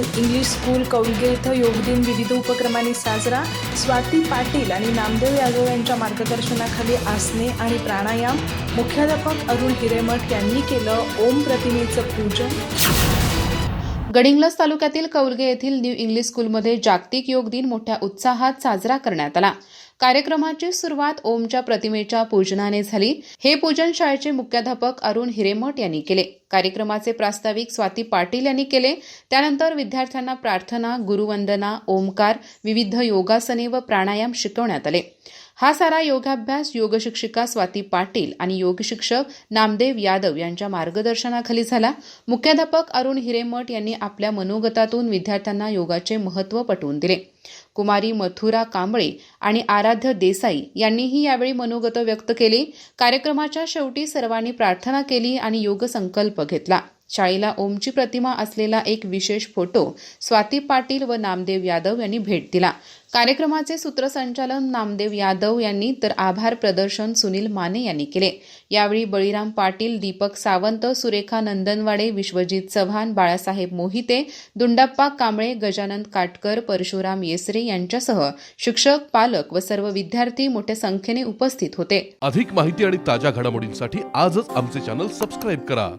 English school Kaulge इथं योग दिन विविध उपक्रमांनी साजरा. स्वाती पाटील आणि नामदेव यादव यांच्या मार्गदर्शनाखाली आसने आणि प्राणायाम. मुख्याध्यापक अरुण हिरेमठ यांनी केलं ओम प्रतिमेचं पूजन. गडिंग्लज तालुक्यातील कौलगे येथील न्यू इंग्लिश स्कूलमध्ये जागतिक योग दिन मोठ्या उत्साहात साजरा करण्यात आला. कार्यक्रमाची सुरुवात ओमच्या प्रतिमेच्या पूजनाने झाली. हे पूजन शाळेचे मुख्याध्यापक अरुण हिरेमठ यांनी केले. कार्यक्रमाचे प्रास्ताविक स्वाती पाटील यांनी केले. त्यानंतर विद्यार्थ्यांना प्रार्थना गुरुवंदना ओमकार विविध योगासने व प्राणायाम शिकवण्यात आले. हा सारा योगाभ्यास योग शिक्षिका स्वाती पाटील आणि योग शिक्षक नामदेव यादव यांच्या मार्गदर्शनाखाली झाला. मुख्याध्यापक अरुण हिरेमठ यांनी आपल्या मनोगतातून विद्यार्थ्यांना योगाचे महत्त्व पटवून दिले. कुमारी मथुरा कांबळे आणि आराध्य देसाई यांनीही यावेळी मनोगत व्यक्त केले. कार्यक्रमाच्या शेवटी सर्वांनी प्रार्थना केली आणि योग संकल्प घेतला. शाळेला ओमची प्रतिमा असलेला एक विशेष फोटो स्वाती पाटील व नामदेव यादव यांनी भेट दिला. कार्यक्रमाचे सूत्रसंचालन नामदेव यादव यांनी तर आभार प्रदर्शन सुनील माने यांनी केले. यावेळी बळीराम पाटील दीपक सावंत सुरेखा नंदनवाडे विश्वजित चव्हाण बाळासाहेब मोहिते दुंडप्पा कांबळे गजानन काटकर परशुराम येसरे यांच्यासह शिक्षक पालक व सर्व विद्यार्थी मोठ्या संख्येने उपस्थित होते. अधिक माहिती आणि ताज्या घडामोडींसाठी आजच आमचे चॅनल सबस्क्राईब करा.